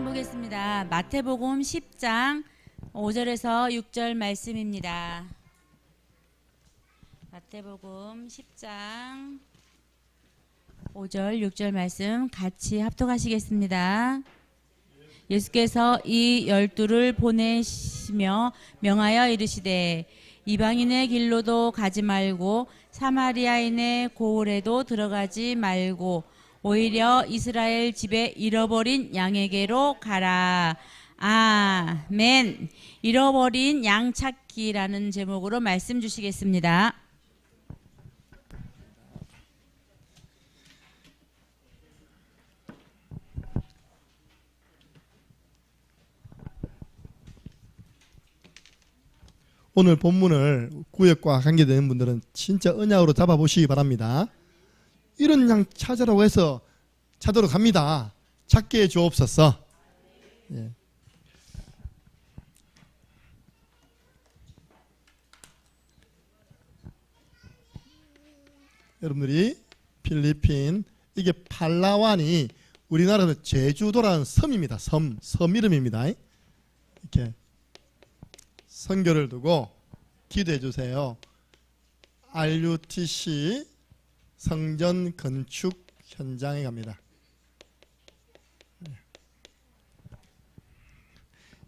말씀 보겠습니다. 마태복음 10장 5절에서 6절 말씀입니다. 마태복음 10장 5절 6절 말씀 같이 합독하시겠습니다. 예수께서 이 열두를 보내시며 명하여 이르시되 이방인의 길로도 가지 말고 사마리아인의 고을에도 들어가지 말고 오히려 이스라엘 집에 잃어버린 양에게로 가라. 아멘. 잃어버린 양 찾기라는 제목으로 말씀 주시겠습니다. 오늘 본문을 구역과 관계되는 분들은 진짜 언약으로 잡아보시기 바랍니다. 이런 양 찾으라고 해서 찾으러 갑니다. 찾게 해 주옵소서. 예. 여러분들이 필리핀 이게 팔라완이 우리나라에서 제주도라는 섬입니다. 섬, 섬 이름입니다. 이렇게 선교를 두고 기도해 주세요. RUTC 성전 건축 현장에 갑니다.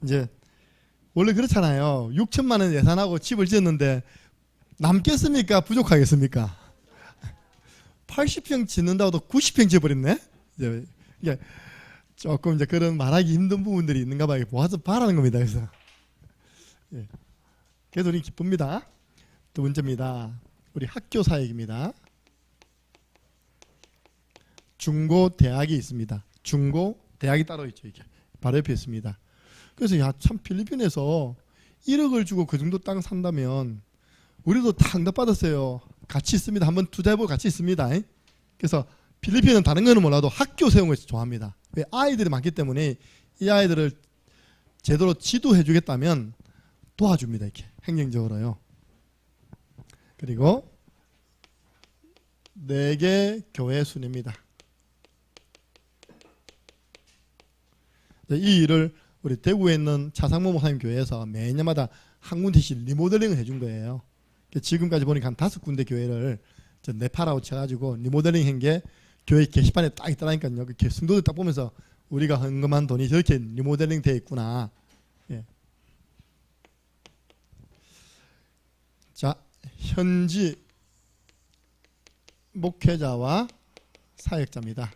이제 원래 그렇잖아요. 6천만 원 예산하고 집을 지었는데 남겠습니까? 부족하겠습니까? 80평 짓는다고도 90평 지어버렸네. 이제 조금 이제 그런 말하기 힘든 부분들이 있는가 봐요. 모아서 바라는 겁니다. 그래서 예. 그래서 우리 기쁩니다. 두 번째입니다. 우리 학교 사역입니다. 중고 대학이 있습니다. 중고 대학이 따로 있죠. 이게 바로 옆에 있습니다. 그래서 야 참 필리핀에서 1억을 주고 그 정도 땅 산다면 우리도 다 응답 받았어요. 같이 있습니다. 한번 투자해볼 같이 있습니다. 그래서 필리핀은 다른 거는 몰라도 학교 세우는 것을 좋아합니다. 왜 아이들이 많기 때문에 이 아이들을 제대로 지도해 주겠다면 도와줍니다. 이렇게 행정적으로요. 그리고 네 개 교회 순입니다. 이 일을 우리 대구에 있는 차상모 목사님 교회에서 매년마다 한 군데씩 리모델링을 해준 거예요. 지금까지 보니까 한 다섯 군데 교회를 저 네파라고 쳐가지고 리모델링 한 게 교회 게시판에 딱 있더라니까요. 그 성도들 딱 보면서 우리가 헌금한 돈이 저렇게 리모델링 돼 있구나. 예. 자, 현지 목회자와 사역자입니다.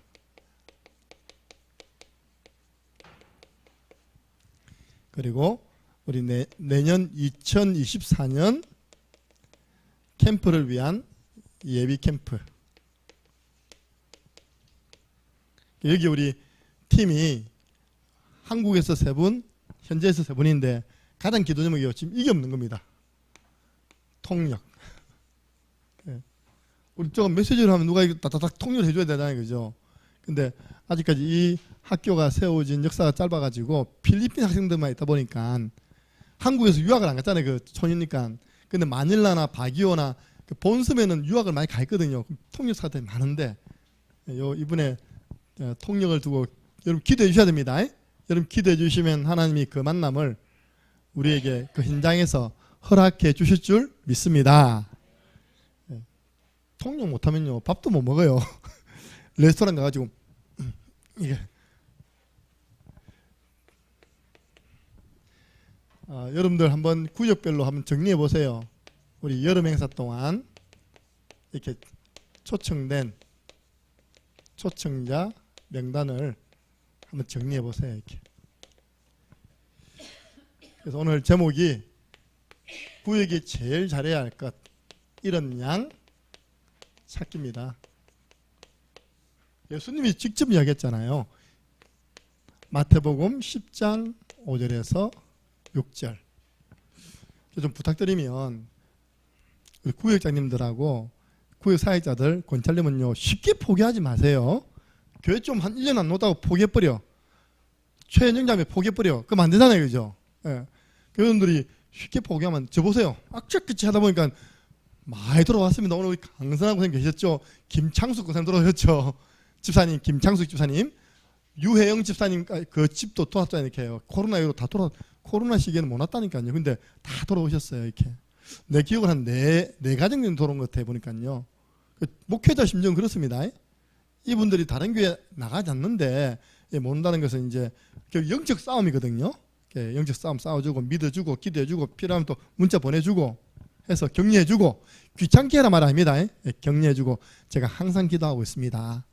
그리고 우리 내, 내년 2024년 캠프를 위한 예비 캠프. 여기 우리 팀이 한국에서 세 분, 현지에서 세 분인데 가장 기도 제목이 지금 이게 없는 겁니다. 통역. 예. 우리 조금 메시지를 하면 누가 이거 따다닥 통역을 해줘야 되잖아요, 그죠? 근데 아직까지 이 학교가 세워진 역사가 짧아가지고 필리핀 학생들만 있다 보니까 한국에서 유학을 안 갔잖아요, 그 촌이니까. 근데 마닐라나 바기오나 그 본섬에는 유학을 많이 가 있거든요. 통역 사들이 많은데 요 이번에 어, 통역을 두고 여러분 기도해 주셔야 됩니다. 여러분 기도해 주시면 하나님이 그 만남을 우리에게 그 현장에서 허락해 주실 줄 믿습니다. 예. 통역 못하면요 밥도 못 먹어요. 레스토랑 가가지고 이게 아, 여러분들 한번 구역별로 한번 정리해 보세요. 우리 여름 행사 동안 이렇게 초청된 초청자 명단을 한번 정리해 보세요. 이렇게. 그래서 오늘 제목이 구역이 제일 잘해야 할 것 이런 양 찾기입니다. 예수님이 직접 이야기했잖아요. 마태복음 10장 5절에서 6절. 좀 부탁드리면 구역장님들하고 구역 사역자들 권찰님은요 쉽게 포기하지 마세요. 교회 좀 한 1년 안 놓다고 포기해버려. 최연정자매 포기해버려. 그럼 안 되잖아요. 그죠? 예. 교회원들이 쉽게 포기하면 저 보세요. 악착같이 하다 보니까 많이 돌아왔습니다. 오늘 강선한 선생님 계셨죠? 김창숙 선생님 돌아오셨죠? 집사님 김창숙 집사님 유혜영 집사님 아, 그 집도 이렇게 코로나 이후로 다 돌아 코로나 시기에는 못 왔다니까요. 근데 다 돌아오셨어요 이렇게. 내 기억을 한 네네 가정 정도 돌아온 것 같아 보니까요. 그 목회자 심정 그렇습니다. 이분들이 다른 교회 나가지 않는데 예, 못 온다는 것은 이제 그 영적 싸움이거든요. 이렇게 영적 싸움 싸워주고 믿어주고 기도해주고 필요하면 또 문자 보내주고 해서 격려해주고 귀찮게 해라 말 아닙니다. 예, 격려해주고 제가 항상 기도하고 있습니다.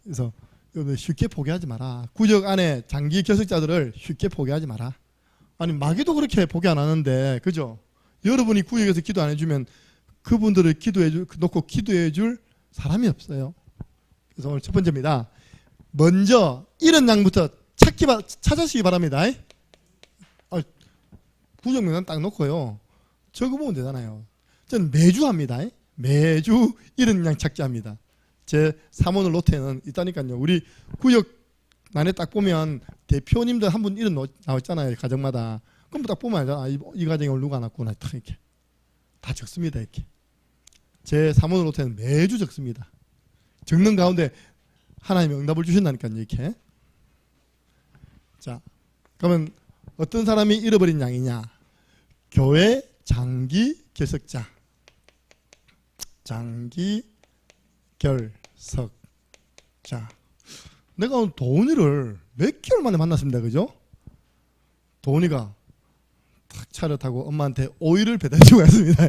예. 그래서 여러분 쉽게 포기하지 마라. 구역 안에 장기 결석자들을 쉽게 포기하지 마라. 아니 마귀도 그렇게 포기 안 하는데 그죠? 여러분이 구역에서 기도 안 해주면 그분들을 기도해 줄 놓고 구해줄 사람이 없어요. 그래서 오늘 첫 번째입니다. 먼저 이런 양부터 찾기 바, 찾으시기 바랍니다. 아, 구역 명단 딱 놓고요. 적어보면 되잖아요. 저는 매주 합니다. 매주 이런 양 찾기 합니다. 제 3호늘 노트에는 있다니까요. 우리 구역 난에 딱 보면 대표님들 한 분 이름 나왔잖아요. 가정마다. 그럼 딱 보면 알잖아. 아, 이, 이 가정에 누가 났구나. 딱 이렇게. 다 적습니다. 이렇게. 제 3호늘 노트에는 매주 적습니다. 적는 가운데 하나님이 응답을 주신다니까요. 이렇게. 자, 그러면 어떤 사람이 잃어버린 양이냐? 교회 장기 결석자. 장기 결 석 자. 내가 오늘 도훈이를 몇 개월 만에 만났습니다. 그죠? 도훈이가 탁 차를 타고 엄마한테 오이를 배달주고 갔습니다.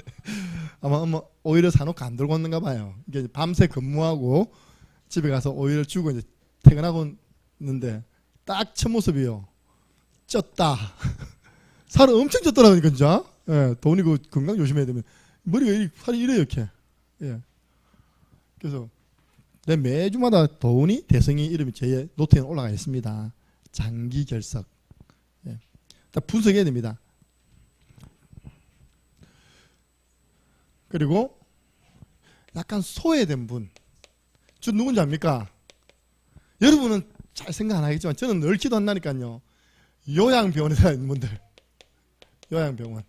아마 엄마 오이를 사놓고 안 들고 왔는가 봐요. 이게 밤새 근무하고 집에 가서 오이를 주고 이제 퇴근하고 있는데 딱 첫 모습이요. 쪘다. 살을 엄청 쪘더라고요, 진짜. 예, 도훈이 그 건강 조심해야 되면 머리가 이- 살이 이래요, 이렇게. 예. 그래서 내 매주마다 도훈이 대성이 이름이 제 노트에 올라가 있습니다. 장기 결석. 예. 다 분석해야 됩니다. 그리고 약간 소외된 분. 저 누군지 압니까? 여러분은 잘 생각 안 하겠지만 저는 늘 기도 한다니까요. 요양병원에 있는 분들. 요양병원.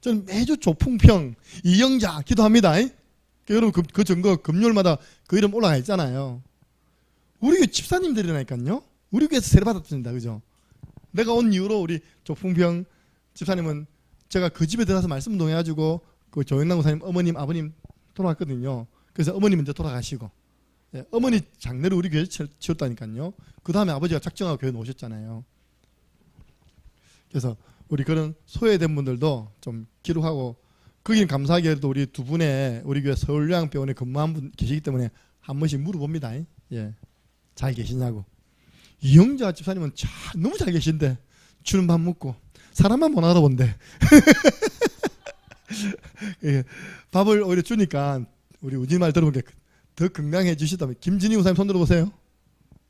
저는 매주 조풍평, 이영자 기도합니다. 그 여러분 그, 그 증거 금요일마다 그 이름 올라가 있잖아요. 우리 교회 집사님들이라니까요. 우리 교회에서 세례 받았습니다. 그죠? 내가 온 이후로 우리 조풍평 집사님은 제가 그 집에 들어가서 말씀 동해가지고 그 조영남 고사님 어머님 아버님 돌아갔거든요. 그래서 어머니 먼저 돌아가시고 예, 어머니 장례를 우리 교회에 치- 치웠다니까요. 그 다음에 아버지가 작정하고 교회 오셨잖아요. 그래서 우리 그런 소외된 분들도 좀 기록하고 거기는 감사하게도 우리 두 분의 우리 교회 서울요양병원에 근무한 분 계시기 때문에 한 번씩 물어봅니다. 예, 잘 계시냐고. 이영자 집사님은 참 너무 잘 계신데 주는 밥 먹고 사람만 못 알아본대. 예, 밥을 오히려 주니까 우리 우진 말 들어보니까 더 건강해 주시다면 김진희 우사님 손 들어보세요.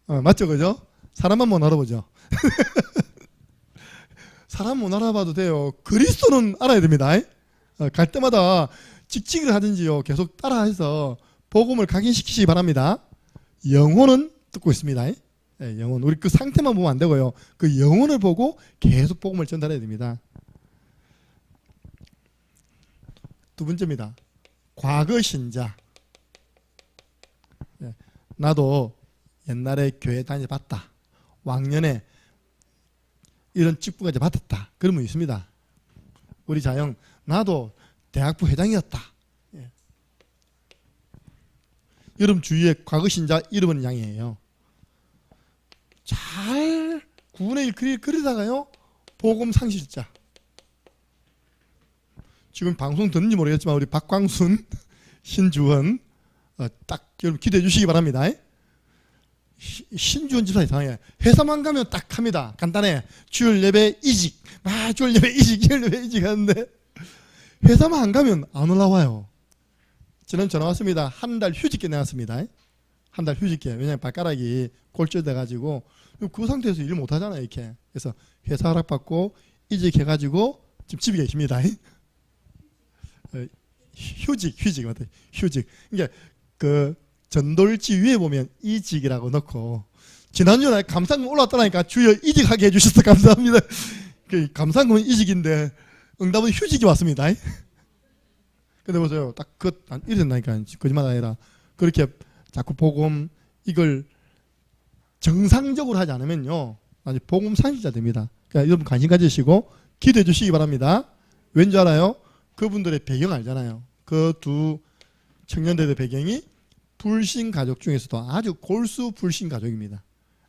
어, 맞죠, 그죠? 사람만 못 알아보죠. 사람 못 알아봐도 돼요. 그리스도는 알아야 됩니다. 어, 갈 때마다 직직을 하든지요 계속 따라해서 복음을 각인시키시기 바랍니다. 영혼은 듣고 있습니다. 예, 영혼 우리 그 상태만 보면 안 되고요. 그 영혼을 보고 계속 복음을 전달해야 됩니다. 두 번째입니다. 과거 신자. 예, 나도 옛날에 교회 다녀봤다. 왕년에 이런 직분까지 받았다. 그런 분 있습니다. 우리 자영 나도 대학부 회장이었다. 예. 여러분 주위에 과거 신자 잃어버린 양이에요. 잘 구분의 일 그리, 그리다가요 보금 상실자. 지금 방송 듣는지 모르겠지만 우리 박광순, 신주원 어, 딱 여러분 기대해 주시기 바랍니다. 시- 신주원 집사 이상해. 회사만 가면 딱 합니다. 간단해. 주일 예배 이직. 아, 주일 예배 이직, 주일 예배 이직 하는데 회사만 안 가면 안 올라와요. 저는 전화 왔습니다. 한 달 휴직계 내놨습니다. 한 달 휴직계. 왜냐면 발가락이 골절돼 가지고 그 상태에서 일 못 하잖아요, 이렇게. 그래서 회사 허락 받고 이직해 가지고 지금 집에 계십니다. 어, 휴직, 휴직 맞다. 휴직. 그러니까 그 전돌지 위에 보면 이직이라고 넣고 지난주에 감상금 올랐다니까 주여 이직하게 해주셔서 감사합니다. 그 감상금은 이직인데 응답은 휴직이 왔습니다. 근데 보세요. 딱 그 이랬나니까 거짓말 아니라 그렇게 자꾸 복음 이걸 정상적으로 하지 않으면요. 아주 복음 상실자 됩니다. 그러니까 여러분 관심 가지시고 기도해 주시기 바랍니다. 왠지 알아요? 그분들의 배경 알잖아요. 그 두 청년들의 배경이 불신 가족 중에서도 아주 골수 불신 가족입니다.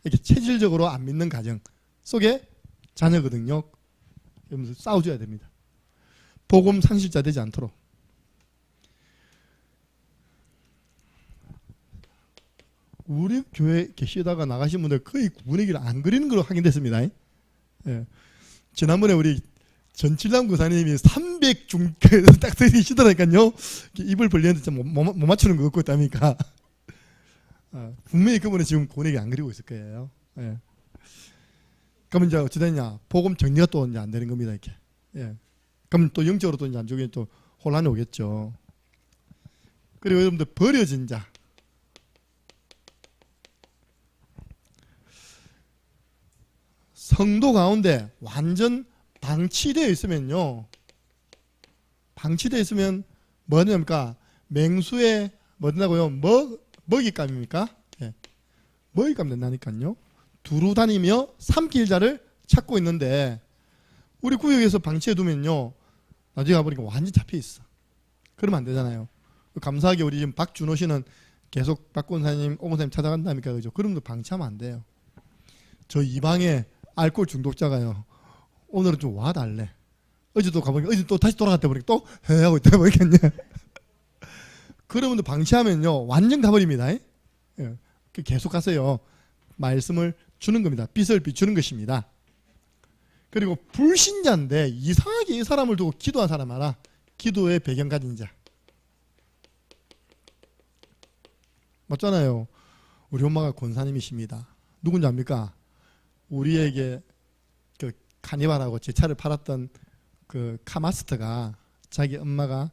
이렇게 체질적으로 안 믿는 가정 속에 자녀거든요. 그러면서 싸워줘야 됩니다. 복음 상실자 되지 않도록. 우리 교회 계시다가 나가신 분들 거의 분위기를 안 그리는 걸로 확인됐습니다. 예. 지난번에 우리 전칠남 구사님이 300중 딱 들이시더라니까요. 입을 벌리는데 못, 못, 못 맞추는 거 같고 있다니까. 어, 분명히 그분은 지금 분위기 안 그리고 있을 거예요. 예. 그러면 이제 어찌 됐냐? 복음 정리가 또 이제 안 되는 겁니다. 이렇게. 예. 그럼 또 영적으로 또 이제 안쪽에 또 혼란이 오겠죠. 그리고 여러분들 버려진 자. 성도 가운데 완전 방치되어 있으면요. 방치되어 있으면 뭐 됩니까? 맹수에 뭐 된다고요? 먹, 먹잇감입니까? 예. 먹잇감 된다니까요. 두루 다니며 삼킬 자를 찾고 있는데 우리 구역에서 방치해 두면요. 나중에 가보니까 완전 잡혀 있어. 그러면 안 되잖아요. 감사하게 우리 지금 박준호 씨는 계속 박권사님, 오건사님 찾아간다니까 그죠? 그러면 방치하면 안 돼요. 저 이 방에 알코올 중독자가요. 오늘은 좀 와달래. 어제도 가보니까 어제 또 다시 돌아갔다 보니까 또 해 하고 있다 보니까요. 그러면 방치하면요 완전 가버립니다. 예. 그 계속 가세요. 말씀을 주는 겁니다. 빛을 비추는 것입니다. 그리고 불신자인데 이상하게 이 사람을 두고 기도한 사람 알아. 기도의 배경 가진 자. 맞잖아요. 우리 엄마가 권사님이십니다. 누군지 압니까? 우리에게 그 카니발하고 제 차를 팔았던 그 카마스터가 자기 엄마가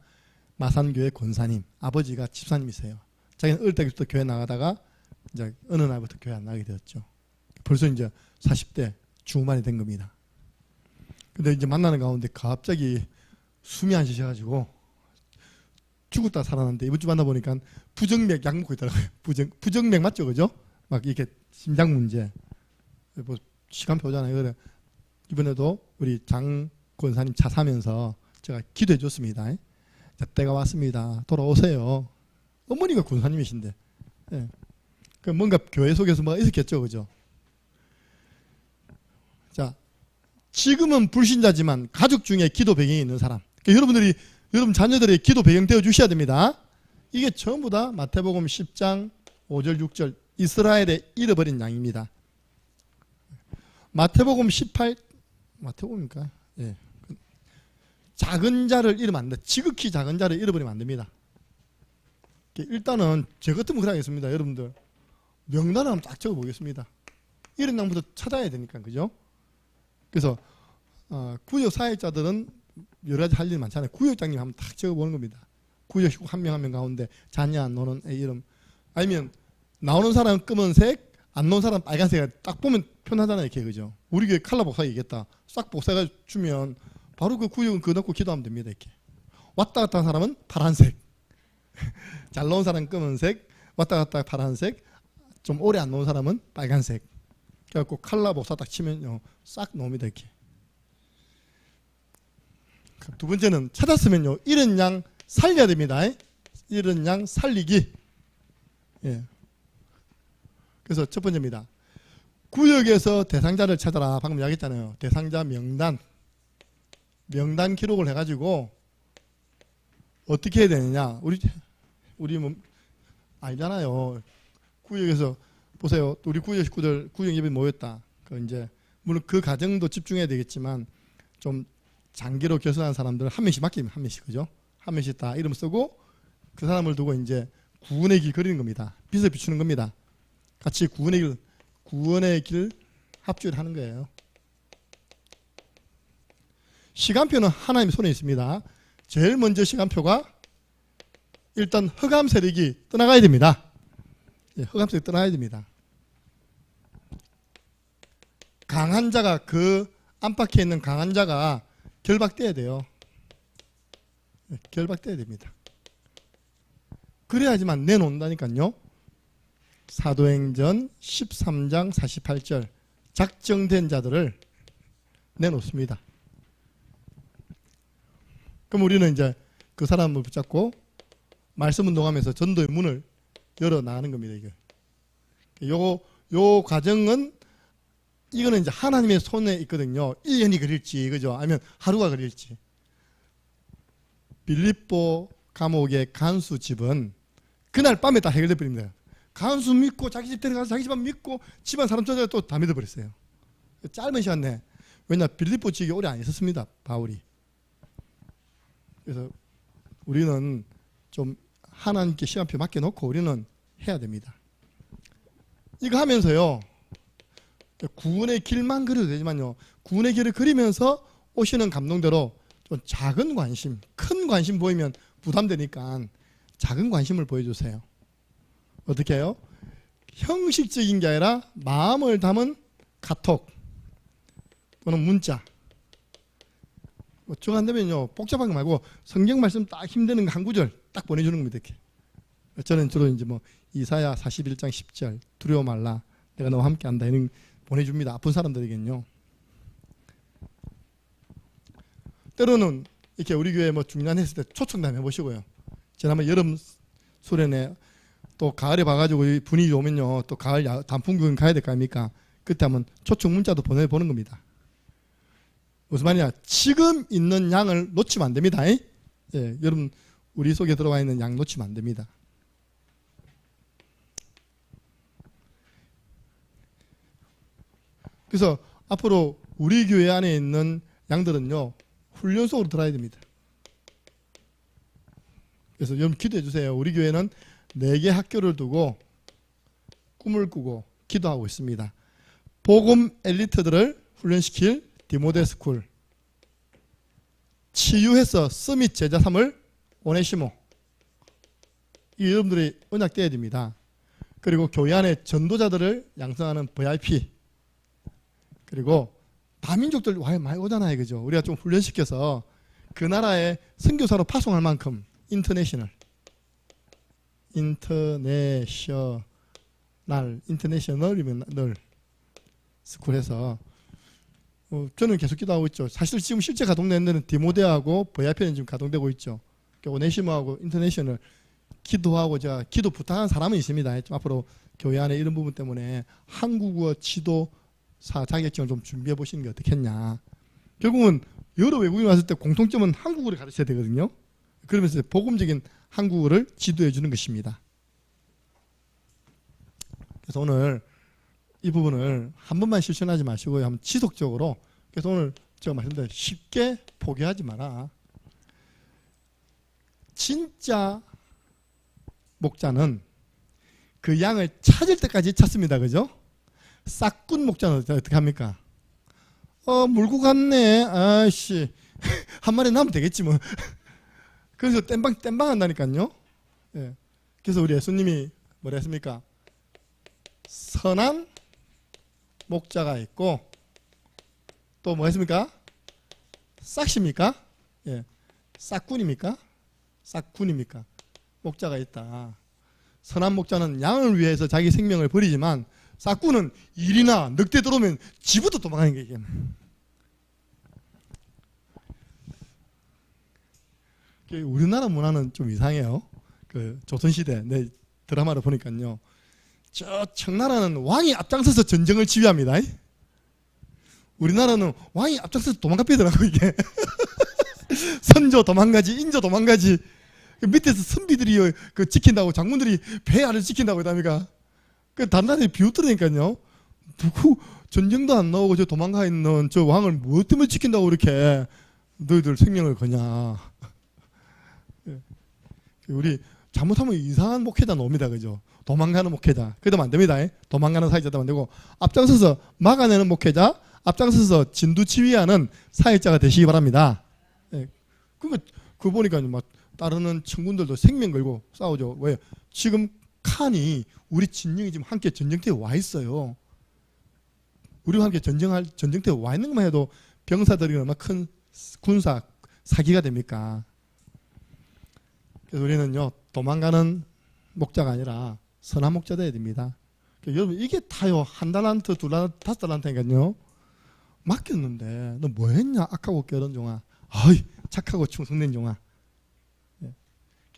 마산교회 권사님, 아버지가 집사님이세요. 자기는 어릴 때부터 교회 나가다가 이제 어느 날부터 교회 안 나게 되었죠. 벌써 이제 40대 중반이 된 겁니다. 근데 이제 만나는 가운데 갑자기 숨이 안 쉬셔가지고 죽었다 살아났는데 이번 주 만나보니까 부정맥 약 먹고 있더라고요. 부정, 부정맥 맞죠? 그죠? 막 이렇게 심장 문제. 뭐 시간표 오잖아요. 그래 이번에도 우리 장 권사님 차 사면서 제가 기도해 줬습니다. 자, 때가 왔습니다. 돌아오세요. 어머니가 권사님이신데. 예. 그 뭔가 교회 속에서 뭐가 있었겠죠. 그죠? 자, 지금은 불신자지만 가족 중에 기도 배경이 있는 사람. 그러니까 여러분들이 여러분 자녀들의 기도 배경 되어 주셔야 됩니다. 이게 전부 다 마태복음 10장 5절 6절 이스라엘의 잃어버린 양입니다. 마태복음 18 마태복음입니까? 예. 작은 자를 잃으면 안 돼. 지극히 작은 자를 잃어버리면 안 됩니다. 일단은 제 같으면 그러겠습니다. 여러분들 명단을 한번 딱 적어보겠습니다. 이런 양부터 찾아야 되니까 그죠? 그래서 어, 구역 사역자들은 여러 가지 할 일이 많잖아요. 구역장님 한번 딱 적어보는 겁니다. 구역 식구 한명 한 명 가운데 자녀 안 노는 애 이름. 아니면 나오는 사람은 검은색 안 나온 사람 빨간색 딱 보면 편하잖아요 이렇게 그죠? 우리 교회 칼라 복사 얘기했다. 싹 복사해 주면 바로 그 구역은 그거 넣고 기도하면 됩니다 이렇게. 왔다 갔다 한 사람은 파란색. 잘 나온 사람은 검은색 왔다 갔다 파란색 좀 오래 안 나온 사람은 빨간색 그래갖고 칼라 복사 딱 치면요 싹 나옵니다 이렇게 두 번째는 찾았으면요 이런 양 살려야 됩니다 이런 양 살리기 예. 그래서 첫 번째입니다. 구역에서 대상자를 찾아라. 방금 이야기했잖아요. 대상자 명단. 명단 기록을 해가지고 어떻게 해야 되느냐. 우리, 우리 뭐, 아니잖아요. 구역에서 보세요. 우리 구역 식구들 구역 예배 모였다. 그 이제, 물론 그 과정도 집중해야 되겠지만 좀 장기로 결선한 사람들 한 명씩 맡기면 한 명씩, 그죠? 한 명씩 다 이름 쓰고 그 사람을 두고 이제 구원의 길 그리는 겁니다. 빛을 비추는 겁니다. 같이 구원의 길, 구원의 길 합주를 하는 거예요. 시간표는 하나님 손에 있습니다. 제일 먼저 시간표가 일단 흑암 세력이 떠나가야 됩니다. 예, 흑암 세력이 떠나야 됩니다. 강한 자가 그 안팎에 있는 강한 자가 결박돼야 돼요. 예, 결박돼야 됩니다. 그래야지만 내놓는다니까요. 사도행전 13장 48절 작정된 자들을 내놓습니다. 그럼 우리는 이제 그 사람을 붙잡고 말씀 운동하면서 전도의 문을 열어 나가는 겁니다. 이게. 요, 요 과정은 이거는 이제 하나님의 손에 있거든요. 1년이 걸릴지, 그죠? 아니면 하루가 걸릴지. 빌립보 감옥의 간수 집은 그날 밤에 다 해결돼 버립니다. 간수 믿고 자기 집 데려가서 자기 집안 믿고 집안 사람 찾아가 또다 믿어버렸어요. 짧은 시간 내에. 왜냐 빌립보 지역에 오래 안 있었습니다. 바울이. 그래서 우리는 좀 하나님께 시간표 맡겨놓고 우리는 해야 됩니다. 이거 하면서요. 구원의 길만 그려도 되지만요. 구원의 길을 그리면서 오시는 감동대로 좀 작은 관심, 큰 관심 보이면 부담되니까 작은 관심을 보여주세요. 어떻게 해요? 형식적인 게 아니라 마음을 담은 카톡 또는 문자. 뭐 저안 되면요 복잡한 거 말고 성경 말씀 딱 힘드는 거한 구절 딱 보내주는 겁니다. 이렇게. 저는 주로 이제 뭐 이사야 41장 10절 두려워 말라 내가 너와 함께 한다 이런 보내줍니다. 아픈 사람들에겐요. 때로는 이렇게 우리 교회 뭐 중년했을 때 한번 해보시고요. 지난번 여름 수련회 또 가을에 봐가지고 이 분위기 오면요 또 가을 야- 단풍 구경 가야 될 거 아닙니까? 그때 한번 초청 문자도 보내보는 겁니다. 무슨 말이냐? 지금 있는 양을 놓치면 안 됩니다. 예, 여러분 우리 속에 들어와 있는 양 놓치면 안 됩니다. 그래서 앞으로 우리 교회 안에 있는 양들은요 훈련 속으로 들어야 됩니다. 그래서 여러분 기도해 주세요. 우리 교회는 네 개 학교를 두고 꿈을 꾸고 기도하고 있습니다. 복음 엘리트들을 훈련시킬 디모데 스쿨 치유해서 서밋 제자 삼을 오네시모 이 여러분들이 언약 떼야 됩니다. 그리고 교회 안에 전도자들을 양성하는 VIP 그리고 다민족들 와 많이 오잖아요, 그죠? 우리가 좀 훈련시켜서 그 나라에 선교사로 파송할 만큼 인터내셔널, 인터내셔널, 인터내셔널이면 널 스쿨에서 어, 저는 계속 기도하고 있죠. 사실 지금 실제 가동되는 데는 디모데하고 VIP는 지금 가동되고 있죠. 그러니까 오네시모하고 인터내셔널 기도하고 제가 기도 부탁한 사람은 있습니다. 좀 앞으로 교회 안에 이런 부분 때문에 한국어 지도 사 자격증을 좀 준비해 보시는 게 어떻겠냐. 결국은 여러 외국인 왔을 때 공통점은 한국어를 가르쳐야 되거든요. 그러면서 복음적인 한국어를 지도해 주는 것입니다. 그래서 오늘 이 부분을 한 번만 실천하지 마시고요. 한번 지속적으로. 그래서 오늘 제가 말씀드린 쉽게 포기하지 마라. 진짜 목자는 그 양을 찾을 때까지 찾습니다. 그죠? 싹군 목자는 어떻게 합니까? 어, 물고 갔네. 아씨. 한 마리 남으면 되겠지 뭐. 그래서 땜방, 땜방 한다니까요. 예. 그래서 우리 예수님이 뭐라 했습니까? 선한 목자가 있고, 또 뭐 했습니까? 싹십니까? 예. 싹군입니까? 싹군입니까? 목자가 있다. 선한 목자는 양을 위해서 자기 생명을 버리지만 싹군은 일이나 늑대 들어오면 지부터 도망가는 게 이게. 그 우리나라 문화는 좀 이상해요. 그 조선시대 내 드라마를 보니까요. 저 청나라는 왕이 앞장서서 전쟁을 지휘합니다. 우리나라는 왕이 앞장서서 도망가 빼더라고 이게. 선조 도망가지, 인조 도망가지. 그 밑에서 선비들이 그 지킨다고 장군들이 배 아래 지킨다고 그다음에가 그 단단히 비웃더라니까요. 누구 전쟁도 안 나오고 저 도망가 있는 저 왕을 무엇 때문에 지킨다고 이렇게 너희들 생명을 거냐. 예. 우리 잘못하면 이상한 목회자 나옵니다. 그죠? 도망가는 목회자. 그러면 안 됩니다. 예? 도망가는 사회자 되면 안 되고 앞장서서 막아내는 목회자, 앞장서서 진두치위하는 사회자가 되시기 바랍니다. 예. 그러니까 그 보니까 막 따르는 청군들도 생명 걸고 싸우죠. 왜? 지금 칸이 우리 진영이 지금 함께 전쟁터에 와 있어요. 우리와 함께 전쟁할 전쟁터에 와 있는 것만 해도 병사들이 얼마나 큰 군사 사기가 됩니까? 그래서 우리는요 도망가는 목자가 아니라 선한 목자 돼야 됩니다. 그러니까 여러분 이게 다요 한 달란트 두 달란트 다섯 달란트니까요 맡겼는데 너 뭐했냐 악하고 깨어른 종아 아이 착하고 충성된 종아 예.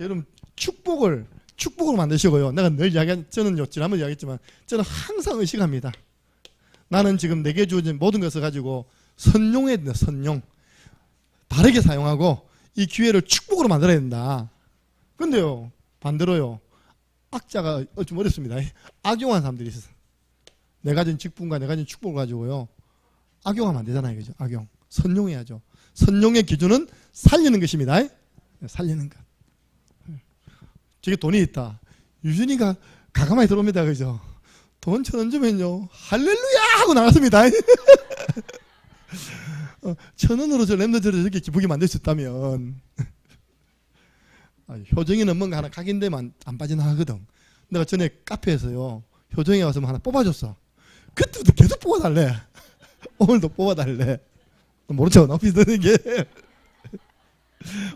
여러분 축복을 축복으로 만드시고요 내가 늘 이야기 저는요 지난번 이야기했지만 저는 항상 의식합니다 나는 지금 내게 주어진 모든 것을 가지고 선용해야 된다 선용 바르게 사용하고 이 기회를 축복으로 만들어야 된다 근데요 반대로요 악자가 어, 좀 어렵습니다. 악용한 사람들이 있어서 내가 가진 직분과 내가 가진 축복을 가지고요 악용하면 안 되잖아요, 그죠? 악용 선용해야죠. 선용의 기준은 살리는 것입니다. 살리는 것. 저게 돈이 있다. 유준이가 가가마에 들어옵니다, 그죠? 돈 천 원 주면요 할렐루야 하고 나갔습니다. 어, 천 원으로 저 랩너들을 이렇게 기쁘게 만들 수 있다면 아, 효정이는 뭔가 하나 각인되면 안 빠져나가거든. 내가 전에 카페에서요. 효정이 와서 뭐 하나 뽑아줬어. 그때부터 계속 뽑아달래. 오늘도 뽑아달래. 높이 드는 게.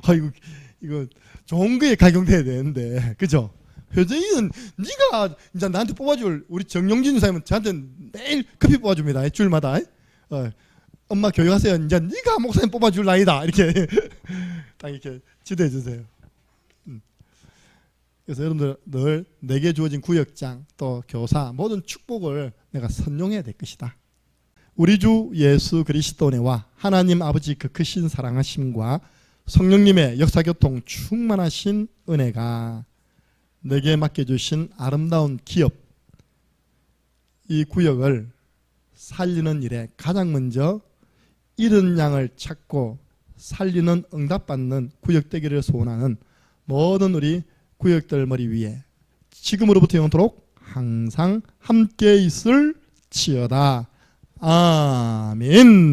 아 이거 이거 좋은 거에 각용돼야 되는데 그죠? 효정이는 네가 이제 나한테 뽑아줄 우리 정용진 유사님은 저한테 매일 커피 뽑아줍니다. 주일마다. 어, 엄마 교육하세요. 이제 네가 목사님 뽑아줄 나이다. 이렇게 딱 이렇게 지도해 주세요. 그래서 여러분들 늘 내게 주어진 구역장 또 교사 모든 축복을 내가 선용해야 될 것이다. 우리 주 예수 그리스도네와 하나님 아버지 그 크신 사랑하심과 성령님의 역사교통 충만하신 은혜가 내게 맡겨주신 아름다운 기업 이 구역을 살리는 일에 가장 먼저 잃은 양을 찾고 살리는 응답받는 구역되기를 소원하는 모든 우리 구역들 머리 위에 지금으로부터 영원토록 항상 함께 있을 치여다. 아멘.